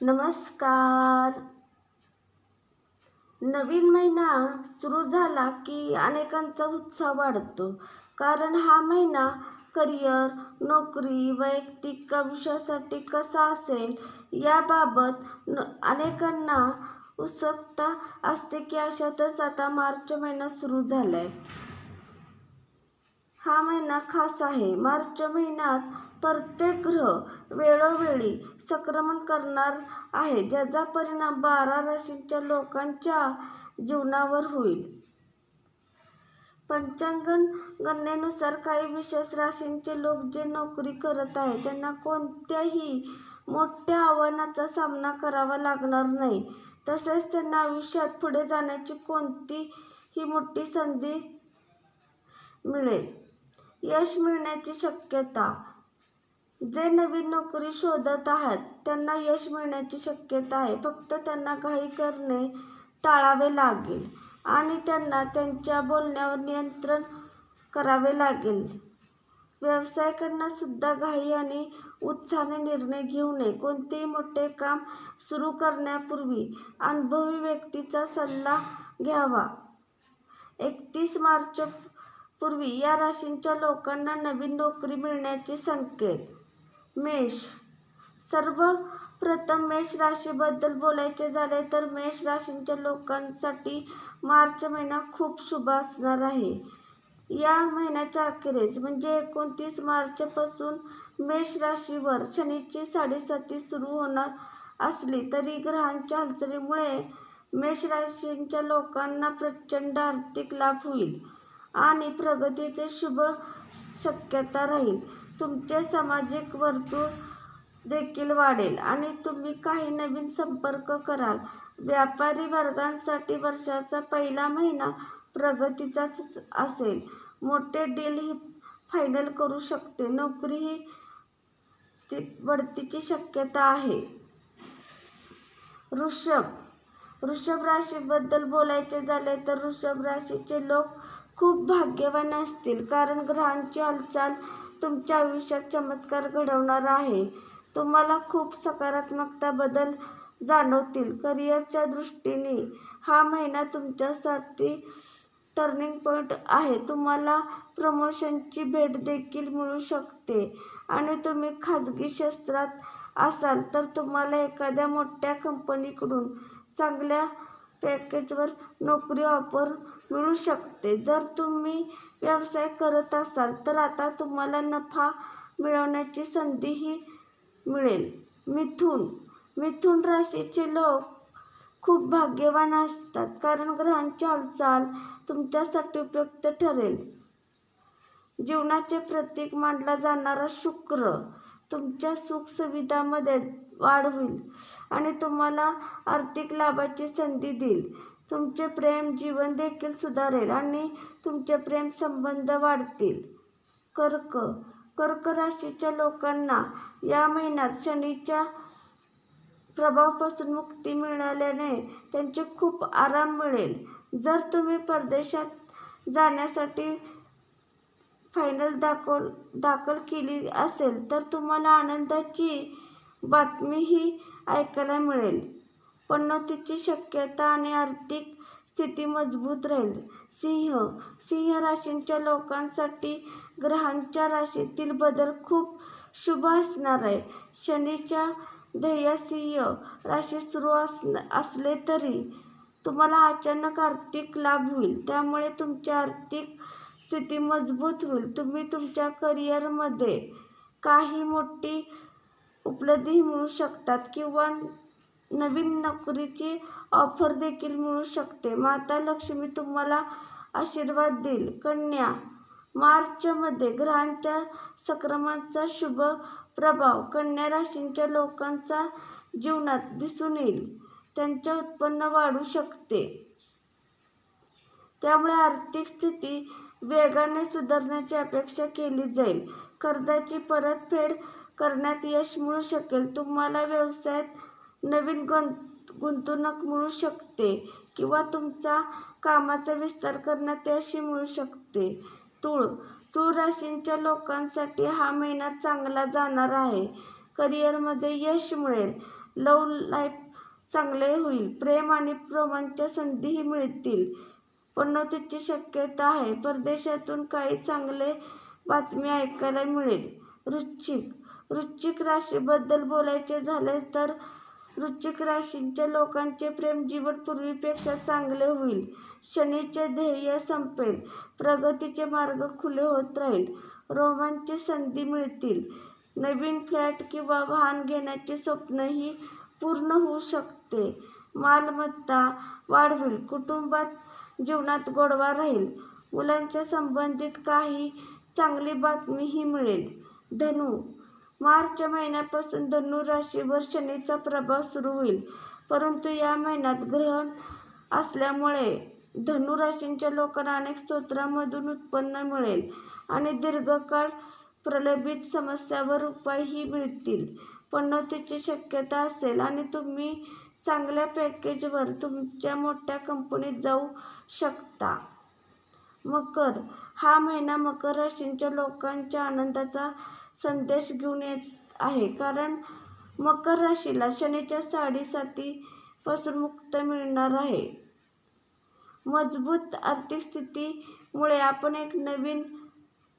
नमस्कार. नवीन महिना सुरू झाला की अनेकांचा उत्साह वाढतो. कारण हा महिना करिअर नोकरी वैयक्तिक आयुष्यासाठी कसा असेल याबाबत न अनेकांना उत्सुकता असते की अशातच आता मार्च महिना सुरू झाला आहे हा महिना खास आहे. मार्च महिन्यात प्रत्येक ग्रह वेळोवेळी संक्रमण करणार आहे ज्याचा परिणाम बारा राशींच्या लोकांच्या जीवनावर होईल. पंचांगण गणनेनुसार काही विशेष राशींचे लोक जे नोकरी करत आहेत त्यांना कोणत्याही मोठ्या आव्हानाचा सामना करावा लागणार नाही. तसेच त्यांना आयुष्यात पुढे जाण्याची कोणतीही मोठी संधी मिळेल. यश मिळण्याची शक्यता. जे नवीन नोकरी शोधत आहेत त्यांना यश मिळण्याची शक्यता आहे. फक्त त्यांना घाई करणे टाळावे लागेल आणि त्यांना त्यांच्या बोलण्यावर नियंत्रण करावे लागेल. व्यावसायिकांना सुद्धा घाई आणि उत्साहाने निर्णय घेऊ नये. कोणतेही मोठे काम सुरू करण्यापूर्वी अनुभवी व्यक्तीचा सल्ला घ्यावा. एकतीस मार्च पूर्वी या राशींच्या लोकांना नवीन नोकरी मिळण्याचे संकेत. मेष. सर्वप्रथम मेष राशीबद्दल बोलायचे झाले तर मेष राशींच्या लोकांसाठी मार्च महिना खूप शुभ असणार आहे. या महिन्याच्या अखेरीस म्हणजे एकोणतीस मार्चपासून मेष राशीवर शनीची साडेसाती सुरू होणार असली तरी ग्रहांच्या हालचालीमुळे मेष राशींच्या लोकांना प्रचंड आर्थिक लाभ होईल. आणि प्रगतीचे शुभ शक्यता राहील. तुमचे सामाजिक वर्तुळ देखील वाढेल आणि तुम्ही काही नवीन संपर्क कराल. व्यापारी वर्गांसाठी वर्षाचा पहिला महिना प्रगतीचाच असेल. मोठे डील ही फायनल करू शकते. नोकरी ही ती बढतीची शक्यता आहे. वृषभ वृषभ राशीबद्दल बोलायचे झाले तर वृषभ राशीचे लोक खूप भाग्यवान असतील कारण ग्रहांची हालचाल तुमच्या आयुष्यात चमत्कार घडवणार आहे. तुम्हाला खूप सकारात्मकता बदल जाणवतील. करिअरच्या दृष्टीने हा महिना तुमच्यासाठी टर्निंग पॉईंट आहे. तुम्हाला प्रमोशनची भेट देखील मिळू शकते. आणि तुम्ही खाजगी क्षेत्रात असाल तर तुम्हाला एखाद्या मोठ्या कंपनीकडून चांगल्या पॅकेजवर नोकरी ऑफर मिळू शकते. जर तुम्ही व्यवसाय करत असाल तर आता तुम्हाला नफा मिळवण्याची संधीही मिळेल. मिथुन. मिथुन राशीचे लोक खूप भाग्यवान असतात कारण ग्रहांची हालचाल तुमच्यासाठी उपयुक्त ठरेल. जीवनाचे प्रतीक मानला जाणारा शुक्र तुमच्या सुखसुविधामध्ये वाढ होईल आणि तुम्हाला आर्थिक लाभाची संधी देईल. तुमचे प्रेम जीवन देखील सुधारेल आणि तुमचे प्रेम संबंध वाढतील. कर्क कर्क राशीच्या लोकांना या महिन्यात शनीच्या प्रभावापासून मुक्ती मिळाल्याने त्यांचे खूप आराम मिळेल. जर तुम्ही परदेशात जाण्यासाठी फायनल दाखल दाखल केली असेल तर तुम्हाला आनंदाची बातमीही ऐकायला मिळेल. पन्नतीची शक्यता आणि आर्थिक स्थिती मजबूत राहील. सिंह सिंह राशींच्या लोकांसाठी ग्रहांच्या राशीतील बदल खूप शुभ असणार आहे. शनीच्या ध्येय सिंह राशी सुरू अस असले तरी तुम्हाला अचानक आर्थिक लाभ होईल. त्यामुळे तुमची आर्थिक स्थिती मजबूत होईल. तुम्ही तुमच्या करिअरमध्ये काही मोठी उपलब्धी मिळू शकतात किंवा नवीन नोकरीची ऑफर देखील मिळू शकते. माता लक्ष्मी तुम्हाला आशीर्वाद देईल. कन्या मार्चमध्ये ग्रहांच्या संक्रमणाचा शुभ प्रभाव कन्या राशींच्या लोकांचा जीवनात दिसून येईल. त्यांचे उत्पन्न वाढू शकते. त्यामुळे आर्थिक स्थिती वेगाने सुधारण्याची अपेक्षा केली जाईल. कर्जाची परतफेड करण्यात यश मिळू शकेल. तुम्हाला व्यवसायात नवीन गं गुंतवणूक मिळू शकते किंवा तुमचा कामाचा विस्तार करण्यात यशही मिळू शकते. तुळ तुळ राशींच्या लोकांसाठी हा महिना चांगला जाणार आहे. करिअरमध्ये यश मिळेल. लव लाईफ चांगले होईल. प्रेम आणि रोमांच्या संधीही मिळतील. पनोतीची शक्यता आहे. परदेशातून काही चांगले बातमी ऐकायला मिळेल. रुच्छिक वृश्चिक राशीबद्दल बोलायचे झाले तर वृश्चिक राशींच्या लोकांचे प्रेमजीवन पूर्वीपेक्षा चांगले होईल. शनीचे ध्येय संपेल. प्रगतीचे मार्ग खुले होत राहील. रोमांची संधी मिळतील. नवीन फ्लॅट किंवा वाहन घेण्याचे स्वप्नही पूर्ण होऊ शकते. मालमत्ता वाढवेल. कुटुंबात जीवनात गोडवा राहील. मुलांच्या संबंधित काही चांगली बातमीही मिळेल. धनु मार्च महिन्यापासून धनु राशीवर शनीचा प्रभाव सुरू होईल. परंतु या महिन्यात ग्रहण असल्यामुळे धनुराशींच्या लोकांना अनेक स्तोत्रांमधून उत्पन्न मिळेल आणि दीर्घकाळ प्रलंबित समस्यावर उपायही मिळतील. पन्नतीची शक्यता असेल आणि तुम्ही चांगल्या पॅकेजवर तुमच्या मोठ्या कंपनीत जाऊ शकता. मकर हा महिना मकर राशीच्या लोकांच्या आनंदाचा संदेश घेऊन येत आहे. कारण मकर राशीला शनीच्या साडेसातीपासून मुक्त मिळणार आहे. मजबूत आर्थिक स्थितीमुळे आपण एक नवीन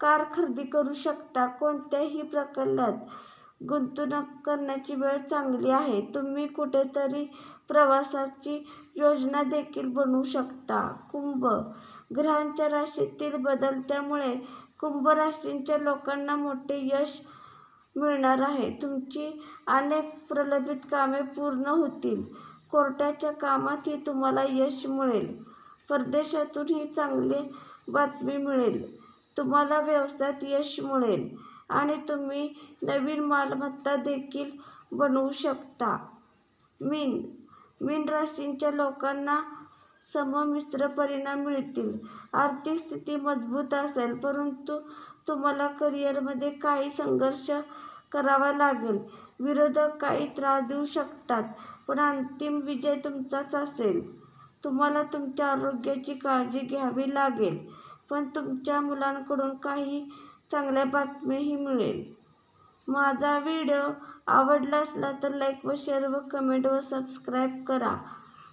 कार खरेदी करू शकता. कोणत्याही प्रकल्पात गुंतवणूक करण्याची वेळ चांगली आहे. तुम्ही कुठेतरी प्रवासाची योजना देखील बनवू शकता. कुंभ ग्रहांच्या राशीतील बदलत्यामुळे त्यामुळे राशीच्या लोकांना मोठे यश मिळणार आहे. तुमची अनेक प्रलंबित कामे पूर्ण होतील. कोर्टाच्या कामातही तुम्हाला यश मिळेल. परदेशातूनही चांगली बातमी मिळेल. तुम्हाला व्यवसायात यश मिळेल आणि तुम्ही नवीन मालमत्ता देखील बनवू शकता. मीन मीन राशींच्या लोकांना सममिश्र परिणाम मिळतील. आर्थिक स्थिती मजबूत असेल परंतु तुम्हाला करिअरमध्ये काही संघर्ष करावा लागेल. विरोधक काही त्रास देऊ शकतात पण अंतिम विजय तुमचाच असेल. तुम्हाला तुमच्या आरोग्याची काळजी घ्यावी लागेल पण तुमच्या मुलांकडून काही चांगल्या बातम्याही मिळेल. माझा व्हिडिओ आवडला असला तर लाईक व शेअर व कमेंट व सबस्क्राईब करा.